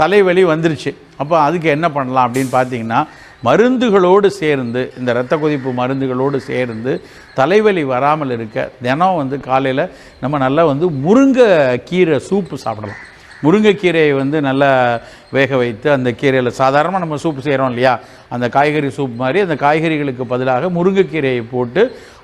தலைவலி வந்துருச்சு. அப்போ அதுக்கு என்ன பண்ணலாம் அப்படின்னு பார்த்தீங்கன்னா மருந்துகளோடு சேர்ந்து இந்த இரத்த கொதிப்பு மருந்துகளோடு சேர்ந்து தலைவலி வராமல் இருக்க தினம் வந்து காலையில் நம்ம நல்லா வந்து முருங்கை கீரை சூப்பு சாப்பிடலாம். முருங்கைக்கீரையை வந்து நல்லா வேக வைத்து அந்த கீரையில் சாதாரணமாக நம்ம சூப் செய்கிறோம் இல்லையா? அந்த காய்கறி சூப் மாதிரி அந்த காய்கறிகளுக்கு பதிலாக முருங்கைக்கீரையை போட்டு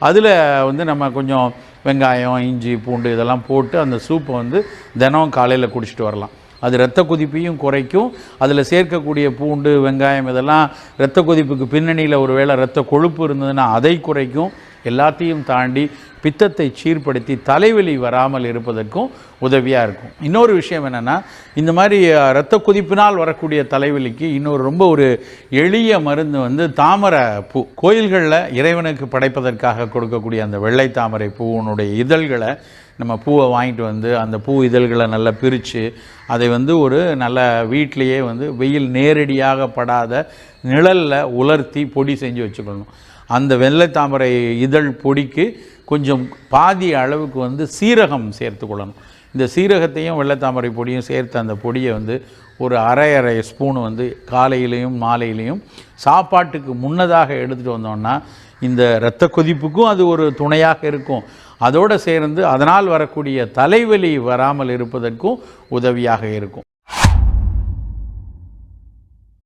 அதில் வந்து நம்ம கொஞ்சம் வெங்காயம் இஞ்சி பூண்டு இதெல்லாம் போட்டு அந்த சூப்பை வந்து தினம் காலையில் குடிச்சிட்டு வரலாம். அது இரத்த கொதிப்பையும் குறைக்கும். அதில் சேர்க்கக்கூடிய பூண்டு வெங்காயம் இதெல்லாம் இரத்த கொதிப்புக்கு பின்னணியில் ஒருவேளை இரத்த கொழுப்பு இருந்ததுன்னா அதை குறைக்கும். எல்லாத்தையும் தாண்டி பித்தத்தை சீர்படுத்தி தலைவலி வராமல் இருப்பதற்கும் உதவியாக இருக்கும். இன்னொரு விஷயம் என்னென்னா இந்த மாதிரி இரத்த கொதிப்பினால் வரக்கூடிய தலைவலிக்கு இன்னொரு ரொம்ப ஒரு எளிய மருந்து வந்து தாமரை பூ. கோயில்களில் இறைவனுக்கு படைப்பதற்காக கொடுக்கக்கூடிய அந்த வெள்ளை தாமரை பூவினுடைய இதழ்களை நம்ம பூவை வாங்கிட்டு வந்து அந்த பூ இதழ்களை நல்லா பிரித்து அதை வந்து ஒரு நல்ல வீட்டிலையே வந்து வெயில் நேரடியாக படாத நிழலில் உலர்த்தி பொடி செஞ்சு வச்சுக்கணும். அந்த வெள்ளை தாமரை இதழ் பொடிக்கு கொஞ்சம் பாதி அளவுக்கு வந்து சீரகம் சேர்த்து கொள்ளணும். இந்த சீரகத்தையும் வெள்ளைத்தாமரை பொடியும் சேர்த்து அந்த பொடியை வந்து ஒரு அரை அரை ஸ்பூன் வந்து காலையிலையும் மாலையிலையும் சாப்பாட்டுக்கு முன்னதாக எடுத்துகிட்டு வந்தோம்னா இந்த இரத்த கொதிப்புக்கும் அது ஒரு துணையாக இருக்கும். அதோடு சேர்ந்து அதனால் வரக்கூடிய தலைவலி வராமல் இருப்பதற்கும் உதவியாக இருக்கும்.